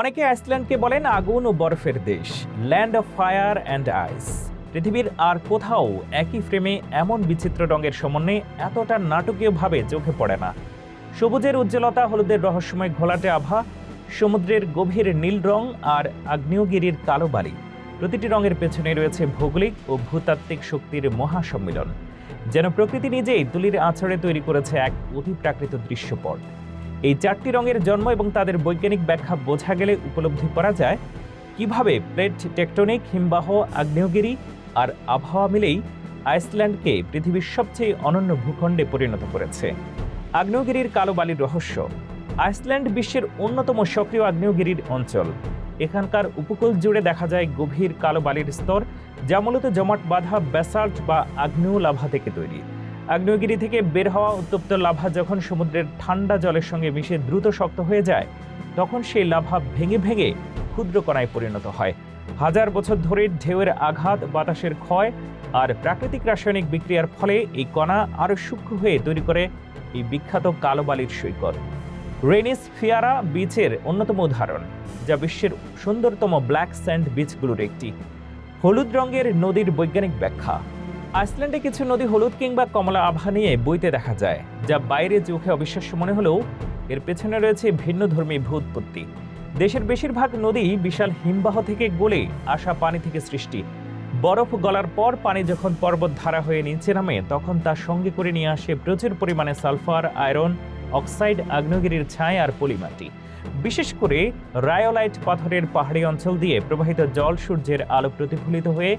অনেকে আইসল্যান্ডকে বলেন আগুন ও বরফের দেশ land of fire and ice পৃথিবীর আর কোথাও একই ফ্রেমে এমন বিচিত্র রঙের সমন্বয়ে এতটা নাটকীয়ভাবে চোখে পড়ে না। সবুজের উজ্জ্বলতা, হলুদের রহস্যময় ঘোলাটে আভা, সমুদ্রের গভীর নীল রং আর আগ্নেয়গিরির কালো বালি। প্রতিটি রঙের পেছনে রয়েছে ভৌগোলিক ও ভূতাত্ত্বিক শক্তির মহাসম্মিলন, যেন প্রকৃতি নিজেই তুলির আছড়ে তৈরি করেছে এক অতিপ্রাকৃত দৃশ্যপট। এই চারটি রঙের জন্ম এবং তাদের বৈজ্ঞানিক ব্যাখ্যা বোঝা গেলে উপলব্ধি করা যায় কীভাবে প্লেট টেকটনিক, হিমবাহ, আগ্নেয়গিরি আর আবহাওয়া মিলেই আইসল্যান্ডকে পৃথিবীর সবচেয়ে অনন্য ভূখণ্ডে পরিণত করেছে। আগ্নেয়গিরির কালো বালির রহস্য, আইসল্যান্ড বিশ্বের অন্যতম সক্রিয় আগ্নেয়গিরির অঞ্চল। এখানকার উপকূল জুড়ে দেখা যায় গভীর কালো বালির স্তর, যা মূলত জমাট বাঁধা ব্যাসাল্ট বা আগ্নেয় লাভা থেকে তৈরি। আগ্নেয়গিরি থেকে বের হওয়া উত্তপ্ত লাভা যখন সমুদ্রের ঠান্ডা জলের সঙ্গে মিশে দ্রুত শক্ত হয়ে যায়, তখন সেই লাভা ভেঙে ভেঙে ক্ষুদ্র কণায় পরিণত হয়। হাজার বছর ধরে ঢেউয়ের আঘাত, বাতাসের ক্ষয় আর প্রাকৃতিক রাসায়নিক বিক্রিয়ার ফলে এই কণা আরও সূক্ষ্ম হয়ে তৈরি করে এই বিখ্যাত কালো বালির সৈকত। রেনিস ফিয়ারা বিচের অন্যতম উদাহরণ, যা বিশ্বের সুন্দরতম ব্ল্যাক স্যান্ড বিচগুলোর একটি। হলুদ রঙের নদীর বৈজ্ঞানিক ব্যাখ্যা। আইসল্যান্ডে কিছু নদী হলুদ কিংবা কমলা আভা নিয়ে বইতে দেখা যায়, যা বাইরে চোখে অবিশ্বাস্য মনে হলেও এর পেছনে রয়েছে ভিন্ন ধর্মী ভূতপত্তি। দেশের বেশিরভাগ নদী বিশাল হিমবাহ থেকে গলে আসা পানি থেকে সৃষ্টি। বরফ গলার পর পানি যখন পর্বত ধারা হয়ে নিচে নামে, তখন তা সঙ্গে করে নিয়ে আসে প্রচুর পরিমাণে সালফার, আয়রন, অক্সাইড, আগ্নেয়গিরির ছাই আর পলিমাটি। বিশেষ করে রায়োলাইট পাথরের পাহাড়ি অঞ্চল দিয়ে প্রবাহিত জল সূর্যের আলো প্রতিফলিত হয়ে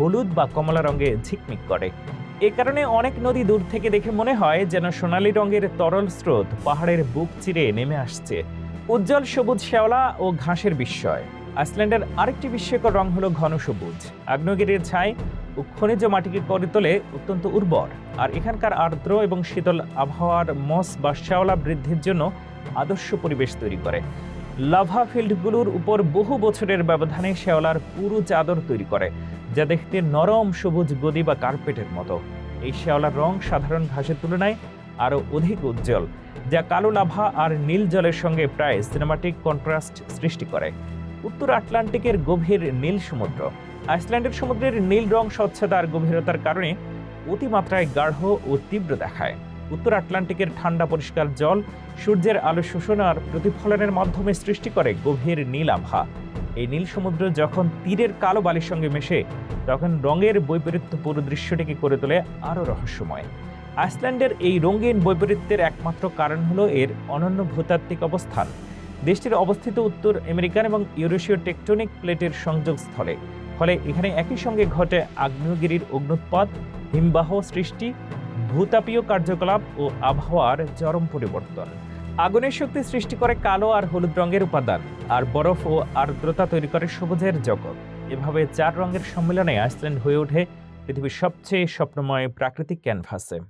হলুদ বা কমলা রঙে ঝিকমিক করে। এ কারণে অনেক নদী দূর থেকে দেখে মনে হয় যেন সোনালী রঙের তরল স্রোত পাহাড়ের বুক চিরে নেমে আসছে। উজ্জ্বল সবুজ শ্যাওলা ও ঘাসের বিস্ময়। আইসল্যান্ডের আরেকটি বিস্ময়কর রং হলো ঘন সবুজ। আগ্নেয়গিরির ছাই ও খনিজ মাটিকে করে তোলে অত্যন্ত উর্বর। আর এখানকার আর্দ্র এবং শীতল আবহাওয়ার মস বা শ্যাওলা বৃদ্ধির জন্য আদর্শ পরিবেশ তৈরি করে। লাভা ফিল্ডগুলোর উপর বহু বছরের ব্যবধানে শেওলার পুরো চাদর তৈরি করে, যা দেখতে নরম, সবুজ গদি বা কার্পেটের মতো। এই শেওলার রং সাধারণ ঘাসের তুলনায় আরও অধিক উজ্জ্বল, যা কালো লাভা আর নীল জলের সঙ্গে প্রায় সিনেমাটিক কন্ট্রাস্ট সৃষ্টি করে। উত্তর আটলান্টিকের গভীর নীল সমুদ্র, আইসল্যান্ডের সমুদ্রের নীল রং স্বচ্ছতা আর গভীরতার কারণে অতিমাত্রায় গাঢ় ও তীব্র দেখায়। উত্তর আটলান্টিকের ঠান্ডা পরিষ্কার জল সূর্যের আলো শোষণার প্রতিফলনের মাধ্যমে সৃষ্টি করে গভীর নীল আভা। এই নীল সমুদ্র যখন তীরের কালো বালির সঙ্গে মেশে, তখন রঙের বৈপরীত্য পুরো দৃশ্যটিকে করে তোলে আরও রহস্যময়। আইসল্যান্ডের এই রঙিন বৈপরীত্যের একমাত্র কারণ হলো এর অনন্য ভূতাত্ত্বিক অবস্থান। দেশটির অবস্থিত উত্তর আমেরিকান এবং ইউরোশীয় টেকটনিক প্লেটের সংযোগস্থলে। ফলে এখানে একই সঙ্গে ঘটে আগ্নেয়গিরির অগ্নুৎপাত হিমবাহ সৃষ্টি ভূতাপীয় কার্যকলাপ ও আবহাওয়ার চরম পরিবর্তন। আগুনের শক্তি সৃষ্টি করে কালো আর হলুদ রঙের উপাদান, আর বরফ ও আর্দ্রতা তৈরি করে সবুজের জগৎ। এভাবে চার রঙের সম্মেলনে আইসল্যান্ড হয়ে ওঠে পৃথিবীর সবচেয়ে স্বপ্নময় প্রাকৃতিক ক্যানভাসে।